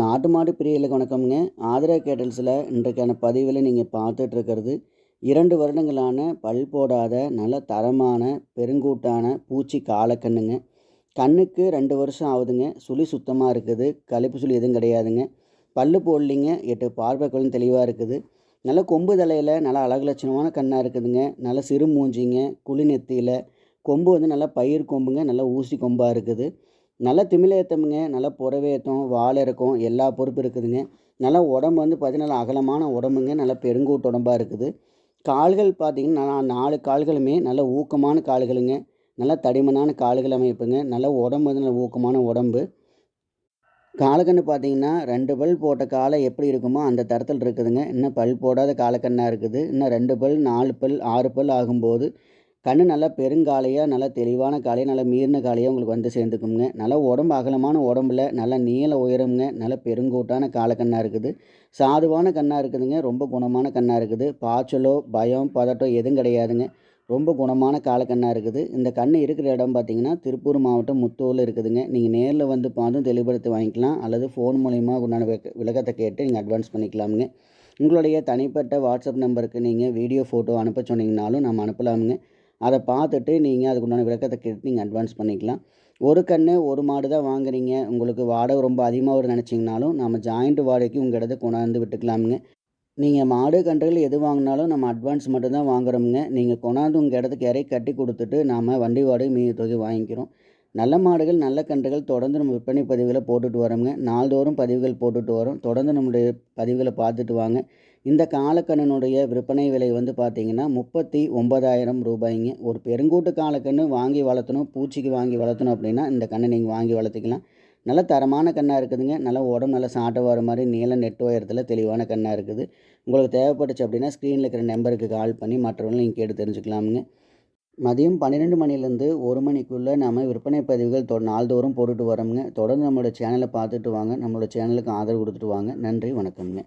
நாட்டு மாடு பிரியர்களுக்கு வணக்கம்ங்க. ஆதரா கேட்டல்ஸில் இன்றைக்கான பதிவில் நீங்கள் பார்த்துட்டு இருக்கிறது இரண்டு வருடங்களான பல் போடாத நல்ல தரமான பெருங்கூட்டான பூச்சி காலக்கண்ணுங்க கண்ணுக்கு ரெண்டு வருஷம் ஆகுதுங்க. சுழி சுத்தமாக இருக்குது. கழிப்பு சுழி எதுவும் கிடையாதுங்க. பல் போடலிங்க. எட்டு பார்வைக்கொள்ளும் தெளிவாக இருக்குது. நல்ல கொம்பு தலையில் நல்லா அழகு லட்சணமான கண்ணாக இருக்குதுங்க. நல்ல சிறு மூஞ்சிங்க. குழி நெத்தியில் கொம்பு வந்து நல்லா பயிர் கொம்புங்க. நல்லா ஊசி கொம்பாக இருக்குது. நல்ல திமிலேத்தமுங்க நல்லா புறவேத்தம் வாழை இறக்கம் எல்லா பொறுப்பு இருக்குதுங்க. நல்லா உடம்பு வந்து பார்த்திங்கன்னா நல்லா அகலமான உடம்புங்க நல்லா பெருங்கூட்டு உடம்பாக இருக்குது. கால்கள் பார்த்திங்கன்னா நாலு கால்களுமே நல்ல ஊக்கமான கால்களுங்க. நல்லா தடிமனான கால்கள் அமைப்புங்க. நல்ல உடம்பு வந்து நல்ல ஊக்கமான உடம்பு. காலக்கண்ணு பார்த்தீங்கன்னா ரெண்டு பல் போட்ட காலை எப்படி இருக்குமோ அந்த தரத்தில் இருக்குதுங்க. இன்னும் பல் போடாத காலக்கண்ணாக இருக்குது. இன்னும் ரெண்டு பல் நாலு பல் ஆறு பல் ஆகும்போது கண் நல்லா பெருங்காலையாக நல்லா தெளிவான காலையாக நல்லா மீறின காலையாக உங்களுக்கு வந்து சேர்ந்துக்குங்க நல்லா உடம்பு அகலமான உடம்புல நல்லா நீள உயரம்ங்க நல்ல பெருங்கூட்டான காலக்கண்ணாக இருக்குது. சாதுவான கண்ணாக இருக்குதுங்க ரொம்ப குணமான கண்ணாக இருக்குது. பாய்ச்சலோ பயம் பதட்டம் எதுவும் கிடையாதுங்க. ரொம்ப குணமான காலக்கண்ணாக இருக்குது. இந்த கண் இருக்கிற இடம் பார்த்திங்கன்னா திருப்பூர் மாவட்டம் முத்தூரில் இருக்குதுங்க. நீங்கள் நேரில் வந்து பார்த்தும் தெளிவுபடுத்தி வாங்கிக்கலாம். அல்லது ஃபோன் மூலிமா உண்டான விளக்கத்தை கேட்டு நீங்கள் அட்வான்ஸ் பண்ணிக்கலாமுங்க. உங்களுடைய தனிப்பட்ட வாட்ஸ்அப் நம்பருக்கு நீங்கள் வீடியோ ஃபோட்டோ அனுப்ப சொன்னீங்கனாலும் நம்ம அனுப்பலாமுங்க. அதை பார்த்துட்டு நீங்கள் அதுக்குண்டான விளக்கத்தை கேட்டு நீங்கள் அட்வான்ஸ் பண்ணிக்கலாம். ஒரு கன்று ஒரு மாடு தான் வாங்குறீங்க. உங்களுக்கு வாடகை ரொம்ப அதிகமாக வரும் நினச்சிங்கனாலும் நம்ம ஜாயிண்ட் வாடகைக்கு உங்கள் இடத்த கொண்டாந்து விட்டுக்கலாமுங்க. நீங்கள் மாடு கன்றுகள் எது வாங்கினாலும் நம்ம அட்வான்ஸ் மட்டும்தான் வாங்குறோமுங்க. நீங்கள் கொண்டாந்து உங்கள் இடத்துக்கு இறை கட்டி கொடுத்துட்டு நாம் வண்டி வாடகை மீதி தொகை வாங்கிக்கிறோம். நல்ல மாடுகள் நல்ல கன்றுகள் தொடர்ந்து நம்ம விற்பனை பதிவுகளை போட்டுட்டு வரோங்க நாள்தோறும் பதிவுகள் போட்டுட்டு வரோம். தொடர்ந்து நம்முடைய பதிவுகளை பார்த்துட்டு வாங்க. இந்த காலக்கண்ணனுடைய விற்பனை விலை வந்து பார்த்திங்கன்னா முப்பத்தி ஒன்பதாயிரம் ரூபாய்ங்க. ஒரு பெருங்கூட்டு காலக்கன்று வாங்கி வளர்த்தணும் பூச்சிக்கு வாங்கி வளர்த்தணும் அப்படின்னா இந்த கண்ணை நீங்கள் வாங்கி வளர்த்துக்கலாம். நல்ல தரமான கண்ணாக இருக்குதுங்க. நல்லா உடம்பு நல்லா சாட்டை வர மாதிரி நீளம் நெட் உயரத்தில் தெளிவான கண்ணாக இருக்குது. உங்களுக்கு தேவைப்பட்டுச்சு அப்படின்னா ஸ்க்ரீனில் இருக்கிற நம்பருக்கு கால் பண்ணி மற்றவங்களும் நீங்கள் கேட்டு தெரிஞ்சுக்கலாமுங்க. மதியம் பன்னிரெண்டு மணிலேருந்து ஒரு மணிக்குள்ளே நம்ம விற்பனை பதிவுகள் தொ நாள்தோறும் போட்டுட்டு வரோமுங்க. தொடர்ந்து நம்மளோட சேனலை பார்த்துட்டு வாங்க. நம்மளோட சேனலுக்கு ஆதரவு கொடுத்துட்டு வாங்க. நன்றி வணக்கம்ங்க.